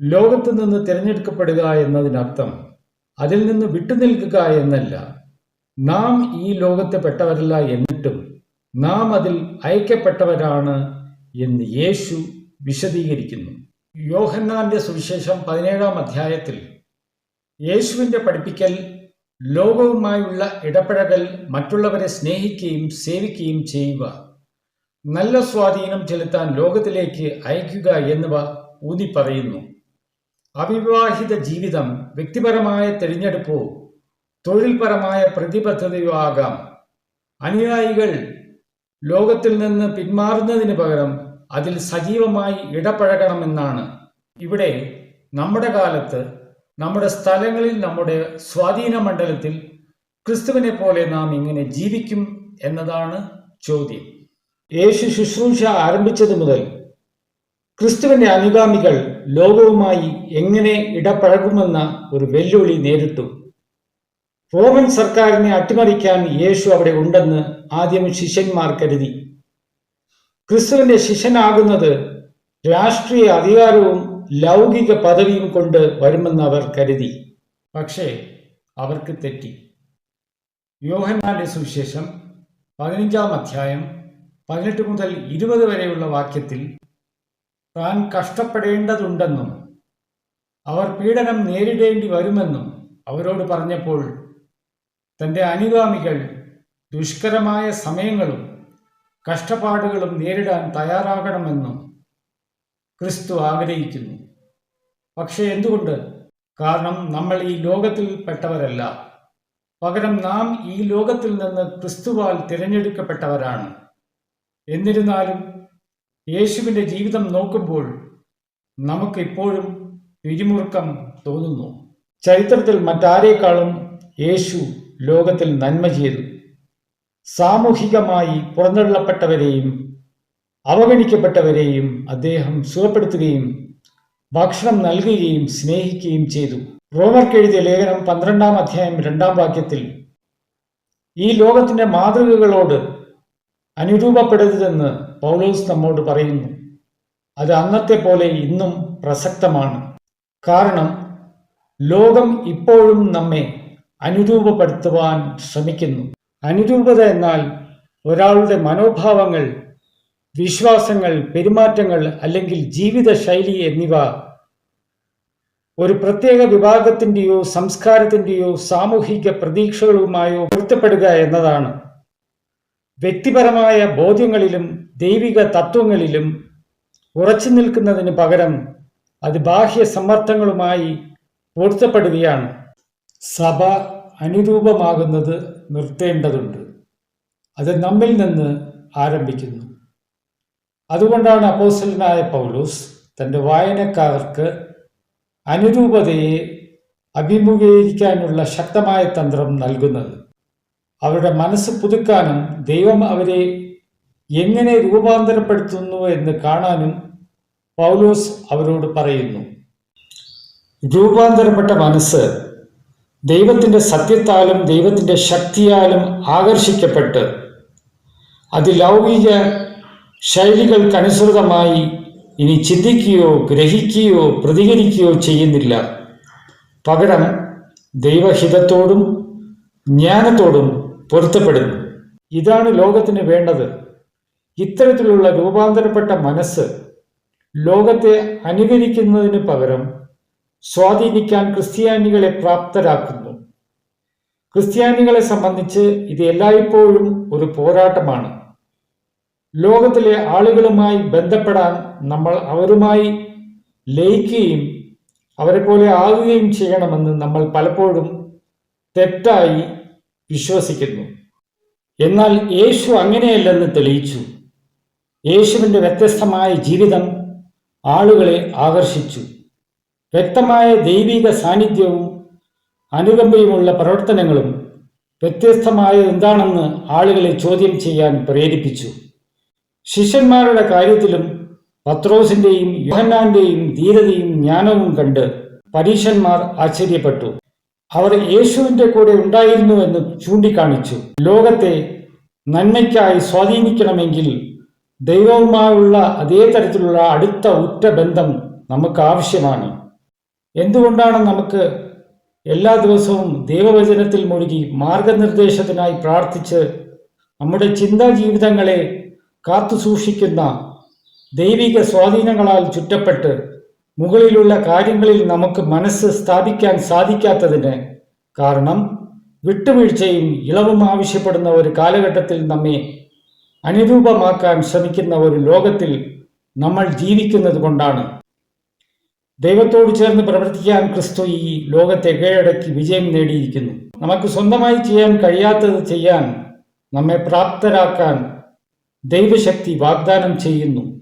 ലോകത്ത് നിന്ന് തിരഞ്ഞെടുക്കപ്പെടുക എന്നതിനർത്ഥം അതിൽ നിന്ന് വിട്ടുനിൽക്കുക എന്നല്ല. നാം ഈ ലോകത്തെ പെട്ടവരല്ല എന്നിട്ടും നാം അതിൽ അയക്കപ്പെട്ടവരാണ് എന്ന് യേശു വിശദീകരിക്കുന്നു. യോഹന്നാന്റെ സുവിശേഷം പതിനേഴാം അധ്യായത്തിൽ യേശുവിന്റെ പഠിപ്പിക്കൽ ലോകവുമായുള്ള ഇടപഴകൽ മറ്റുള്ളവരെ സ്നേഹിക്കുകയും സേവിക്കുകയും ചെയ്യുക നല്ല സ്വാധീനം ചെലുത്താൻ ലോകത്തിലേക്ക് അയക്കുക എന്നിവ ഊന്നി പറയുന്നു അവിവാഹിത ജീവിതം വ്യക്തിപരമായ തിരഞ്ഞെടുപ്പോ തൊഴിൽപരമായ പ്രതിബദ്ധതയോ ആകാം. അനുയായികൾ ലോകത്തിൽ നിന്ന് പിന്മാറുന്നതിന് പകരം അതിൽ സജീവമായി ഇടപഴകണമെന്നാണ്. ഇവിടെ നമ്മുടെ കാലത്ത് നമ്മുടെ സ്ഥലങ്ങളിൽ നമ്മുടെ സ്വാധീന മണ്ഡലത്തിൽ ക്രിസ്തുവിനെ പോലെ നാം ഇങ്ങനെ ജീവിക്കും എന്നതാണ് ചോദ്യം. യേശു ശുശ്രൂഷ ആരംഭിച്ചത് മുതൽ ക്രിസ്തുവിന്റെ അനുഗാമികൾ ലോകവുമായി എങ്ങനെ ഇടപഴകുമെന്ന ഒരു വെല്ലുവിളി നേരിട്ടു. റോമൻ സർക്കാരിനെ അട്ടിമറിക്കാൻ യേശു അവിടെ ഉണ്ടെന്ന് ആദ്യം ശിഷ്യന്മാർ കരുതി. ക്രിസ്തുവിന്റെ ശിഷ്യനാകുന്നത് രാഷ്ട്രീയ അധികാരവും ലൗകിക പദവിയും കൊണ്ട് വരുമെന്ന് അവർ കരുതി. പക്ഷേ അവർക്ക് തെറ്റി. യോഹന്നാന്റെ സുവിശേഷം പതിനഞ്ചാം അധ്യായം പതിനെട്ട് മുതൽ ഇരുപത് വരെയുള്ള വാക്യത്തിൽ താൻ കഷ്ടപ്പെടേണ്ടതുണ്ടെന്നും അവർ പീഡനം നേരിടേണ്ടി വരുമെന്നും അവരോട് പറഞ്ഞപ്പോൾ തന്റെ അനുഗാമികൾ ദുഷ്കരമായ സമയങ്ങളും കഷ്ടപ്പാടുകളും നേരിടാൻ തയ്യാറാകണമെന്നും ക്രിസ്തു ആഗ്രഹിക്കുന്നു. പക്ഷേ എന്തുകൊണ്ട്? കാരണം നമ്മൾ ഈ ലോകത്തിൽ പെട്ടവരല്ല. പകരം നാം ഈ ലോകത്തിൽ നിന്ന് ക്രിസ്തുവാൽ തിരഞ്ഞെടുക്കപ്പെട്ടവരാണ്. എന്നിരുന്നാലും യേശുവിന്റെ ജീവിതം നോക്കുമ്പോൾ നമുക്ക് ഇപ്പോഴും പിരിമുറുക്കം തോന്നുന്നു. ചരിത്രത്തിൽ മറ്റാരേക്കാളും യേശു ലോകത്തിൽ നന്മ ചെയ്തു. സാമൂഹികമായി പുറന്തള്ളപ്പെട്ടവരെയും അവഗണിക്കപ്പെട്ടവരെയും അദ്ദേഹം സുഖപ്പെടുത്തുകയും ഭക്ഷണം നൽകുകയും സ്നേഹിക്കുകയും ചെയ്തു. റോമർക്ക് എഴുതിയ ലേഖനം പന്ത്രണ്ടാം അധ്യായം രണ്ടാം വാക്യത്തിൽ ഈ ലോകത്തിന്റെ മാതൃകകളോട് അനുരൂപപ്പെടരുതെന്ന് പൗലോസ് നമ്മോട് പറയുന്നു. അത് അന്നത്തെ പോലെ ഇന്നും പ്രസക്തമാണ്. കാരണം ലോകം ഇപ്പോഴും നമ്മെ അനുരൂപപ്പെടുത്തുവാൻ ശ്രമിക്കുന്നു. അനുരൂപത എന്നാൽ ഒരാളുടെ മനോഭാവങ്ങൾ വിശ്വാസങ്ങൾ പെരുമാറ്റങ്ങൾ അല്ലെങ്കിൽ ജീവിത ശൈലി എന്നിവ ഒരു പ്രത്യേക വിഭാഗത്തിന്റെയോ സംസ്കാരത്തിന്റെയോ സാമൂഹിക പ്രതീക്ഷകളുമായോ പൊരുത്തപ്പെടുക എന്നതാണ്. വ്യക്തിപരമായ ബോധ്യങ്ങളിലും ദൈവിക തത്വങ്ങളിലും ഉറച്ചു നിൽക്കുന്നതിന് പകരം അത് ബാഹ്യ സമ്മർദ്ദങ്ങളുമായി പൊരുത്തപ്പെടുകയാണ്. സഭ അനുരൂപമാകുന്നത് നിർത്തേണ്ടതുണ്ട്. അത് നമ്മിൽ നിന്ന് ആരംഭിക്കുന്നു. അതുകൊണ്ടാണ് അപ്പോസ്റ്റലനായ പൗലൂസ് തന്റെ വായനക്കാർക്ക് അനുരൂപതയെ അഭിമുഖീകരിക്കാനുള്ള ശക്തമായ തന്ത്രം നൽകുന്നത്. അവരുടെ മനസ്സ് പുതുക്കാനും ദൈവം അവരെ എങ്ങനെ രൂപാന്തരപ്പെടുത്തുന്നു എന്ന് കാണാനും പൗലോസ് അവരോട് പറയുന്നു. രൂപാന്തരപ്പെട്ട മനസ്സ് ദൈവത്തിന്റെ സത്യത്താലും ദൈവത്തിന്റെ ശക്തിയാലും ആകർഷിക്കപ്പെട്ട് അതിലൗകിക ശൈലികൾക്കനുസൃതമായി ഇനി ചിന്തിക്കുകയോ ഗ്രഹിക്കുകയോ പ്രതികരിക്കുകയോ ചെയ്യുന്നില്ല. പകരം ദൈവഹിതത്തോടും ജ്ഞാനത്തോടും പൊരുത്തപ്പെടുന്നു. ഇതാണ് ലോകത്തിന് വേണ്ടത്. ഇത്തരത്തിലുള്ള രൂപാന്തരപ്പെട്ട മനസ്സ് ലോകത്തെ അനുകരിക്കുന്നതിന് പകരം സ്വാധീനിക്കാൻ ക്രിസ്ത്യാനികളെ പ്രാപ്തരാക്കുന്നു. ക്രിസ്ത്യാനികളെ സംബന്ധിച്ച് ഇത് എല്ലായ്പ്പോഴും ഒരു പോരാട്ടമാണ്. ലോകത്തിലെ ആളുകളുമായി ബന്ധപ്പെടാൻ നമ്മൾ അവരുമായി ലയിക്കുകയും അവരെ പോലെ ആകുകയും ചെയ്യണമെന്ന് നമ്മൾ പലപ്പോഴും തെറ്റായി വിശ്വസിക്കുന്നു. എന്നാൽ യേശു അങ്ങനെയല്ലെന്ന് തെളിയിച്ചു. യേശുവിന്റെ വ്യത്യസ്തമായ ജീവിതം ആളുകളെ ആകർഷിച്ചു. വ്യക്തമായ ദൈവിക സാന്നിധ്യവും അനുകമ്പയുമുള്ള പ്രവർത്തനങ്ങളും വ്യത്യസ്തമായ എന്താണെന്ന് ആളുകളെ ചോദ്യം ചെയ്യാൻ പ്രേരിപ്പിച്ചു. ശിഷ്യന്മാരുടെ കാര്യത്തിലും പത്രോസിന്റെയും യോഹന്നാന്റെയും ധീരതയും ജ്ഞാനവും കണ്ട് പരീശന്മാർ ആശ്ചര്യപ്പെട്ടു. അവർ യേശുവിന്റെ കൂടെ ഉണ്ടായിരുന്നുവെന്ന് ചൂണ്ടിക്കാണിച്ചു. ലോകത്തെ നന്മയ്ക്കായി സ്വാധീനിക്കണമെങ്കിൽ ദൈവവുമായുള്ള അതേ തരത്തിലുള്ള അടുത്ത ഉറ്റ ബന്ധം നമുക്ക് ആവശ്യമാണ്. എന്തുകൊണ്ടാണ് നമുക്ക് എല്ലാ ദിവസവും ദൈവവചനത്തിൽ മുഴുകി മാർഗനിർദ്ദേശത്തിനായി പ്രാർത്ഥിച്ച് നമ്മുടെ ചിന്താ ജീവിതങ്ങളെ കാത്തു സൂക്ഷിക്കുന്ന ദൈവിക സ്വാധീനങ്ങളാൽ ചുറ്റപ്പെട്ട് മുകളിലുള്ള കാര്യങ്ങളിൽ നമുക്ക് മനസ്സ് സ്ഥാപിക്കാൻ സാധിക്കാത്തതിന് കാരണം വിട്ടുവീഴ്ചയും ഇളവും ആവശ്യപ്പെടുന്ന ഒരു കാലഘട്ടത്തിൽ നമ്മെ അനുരൂപമാക്കാൻ ശ്രമിക്കുന്ന ഒരു ലോകത്തിൽ നമ്മൾ ജീവിക്കുന്നത് കൊണ്ടാണ്. ദൈവത്തോട് ചേർന്ന് പ്രവർത്തിക്കാൻ ക്രിസ്തു ഈ ലോകത്തെ കീഴടക്കി വിജയം നേടിയിരിക്കുന്നു. നമുക്ക് സ്വന്തമായി ചെയ്യാൻ കഴിയാത്തത് ചെയ്യാൻ നമ്മെ പ്രാപ്തരാക്കാൻ ദൈവശക്തി വാഗ്ദാനം ചെയ്യുന്നു.